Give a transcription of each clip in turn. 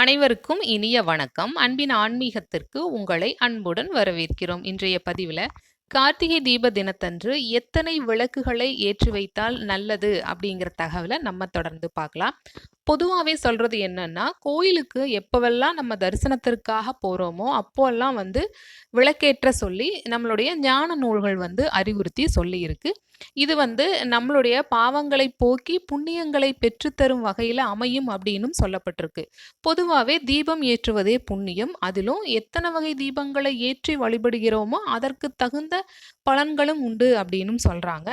அனைவருக்கும் இனிய வணக்கம். அன்பின் ஆன்மீகத்திற்கு உங்களை அன்புடன் வரவேற்கிறோம். இன்றைய பதிவில் கார்த்திகை தீப தினத்தன்று எத்தனை விளக்குகளை ஏற்றி வைத்தால் நல்லது அப்படிங்கிற தகவலை நம்ம தொடர்ந்து பார்க்கலாம். பொதுவாகவே சொல்கிறது என்னன்னா கோயிலுக்கு எப்போவெல்லாம் நம்ம தரிசனத்திற்காக போகிறோமோ அப்போல்லாம் வந்து விளக்கேற்ற சொல்லி நம்மளுடைய ஞான நூல்கள் வந்து அறிவுறுத்தி சொல்லியிருக்கு. இது வந்து நம்மளுடைய பாவங்களை போக்கி புண்ணியங்களை பெற்றுத்தரும் வகையில் அமையும் அப்படின்னும் சொல்லப்பட்டிருக்கு. பொதுவாகவே தீபம் ஏற்றுவதே புண்ணியம். அதிலும் எத்தனை வகை தீபங்களை ஏற்றி வழிபடுகிறோமோ அதற்கு தகுந்த பலன்களும் உண்டு அப்படின்னும் சொல்கிறாங்க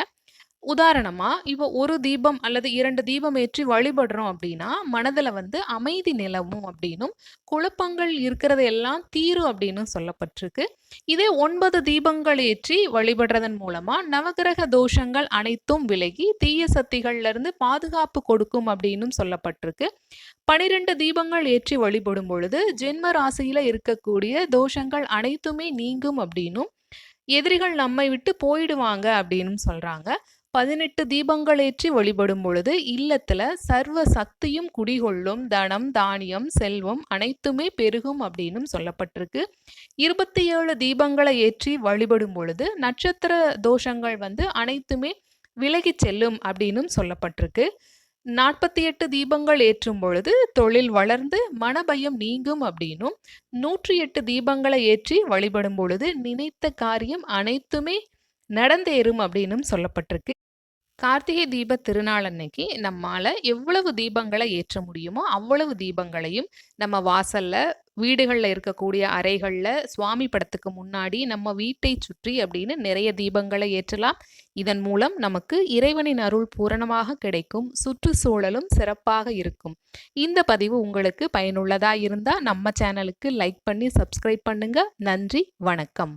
உதாரணமாக இப்போ ஒரு தீபம் அல்லது இரண்டு தீபம் ஏற்றி வழிபடுறோம் அப்படின்னா மனதில் வந்து அமைதி நிலவும் அப்படின்னும் குழப்பங்கள் இருக்கிறது எல்லாம் தீரும் அப்படின்னு சொல்லப்பட்டிருக்கு. இதே ஒன்பது தீபங்கள் ஏற்றி வழிபடுறதன் மூலமாக நவகிரக தோஷங்கள் அனைத்தும் விலகி தீய சக்திகள்லேருந்து பாதுகாப்பு கொடுக்கும் அப்படின்னும் சொல்லப்பட்டிருக்கு. பனிரெண்டு தீபங்கள் ஏற்றி வழிபடும் பொழுது ஜென்ம ராசியில் இருக்கக்கூடிய தோஷங்கள் அனைத்துமே நீங்கும் அப்படின்னும் எதிரிகள் நம்மை விட்டு போயிடுவாங்க அப்படின்னு சொல்கிறாங்க பதினெட்டு தீபங்கள் ஏற்றி வழிபடும் பொழுது இல்லத்துல சர்வ சக்தியும் குடிகொள்ளும் தனம் தானியம் செல்வம் அனைத்துமே பெருகும் அப்படின்னு சொல்லப்பட்டிருக்கு. இருபத்தி ஏழு தீபங்களை ஏற்றி வழிபடும் பொழுது நட்சத்திர தோஷங்கள் வந்து அனைத்துமே விலகி செல்லும் அப்படின்னும் சொல்லப்பட்டிருக்கு. நாற்பத்தி எட்டு தீபங்கள் ஏற்றும் பொழுது தொழில் வளர்ந்து மனபயம் நீங்கும் அப்படின்னும் நூற்றி எட்டு தீபங்களை ஏற்றி வழிபடும் பொழுது நினைத்த காரியம் அனைத்துமே நடந்தேறும் அப்படின்னும் சொல்லப்பட்டிருக்கு. கார்த்திகை தீப திருநாள் அன்னைக்கு நம்மால எவ்வளவு தீபங்களை ஏற்ற முடியுமோ அவ்வளவு தீபங்களையும் நம்ம வாசல்ல வீடுகளில் இருக்கக்கூடிய அறைகளில் சுவாமி படத்துக்கு முன்னாடி நம்ம வீட்டை சுற்றி அப்படின்னு நிறைய தீபங்களை ஏற்றலாம். இதன் மூலம் நமக்கு இறைவனின் அருள் பூரணமாக கிடைக்கும் சுற்றுச்சூழலும் சிறப்பாக இருக்கும். இந்த பதிவு உங்களுக்கு பயனுள்ளதாக இருந்தால் நம்ம சேனலுக்கு லைக் பண்ணி சப்ஸ்கிரைப் பண்ணுங்க. நன்றி வணக்கம்.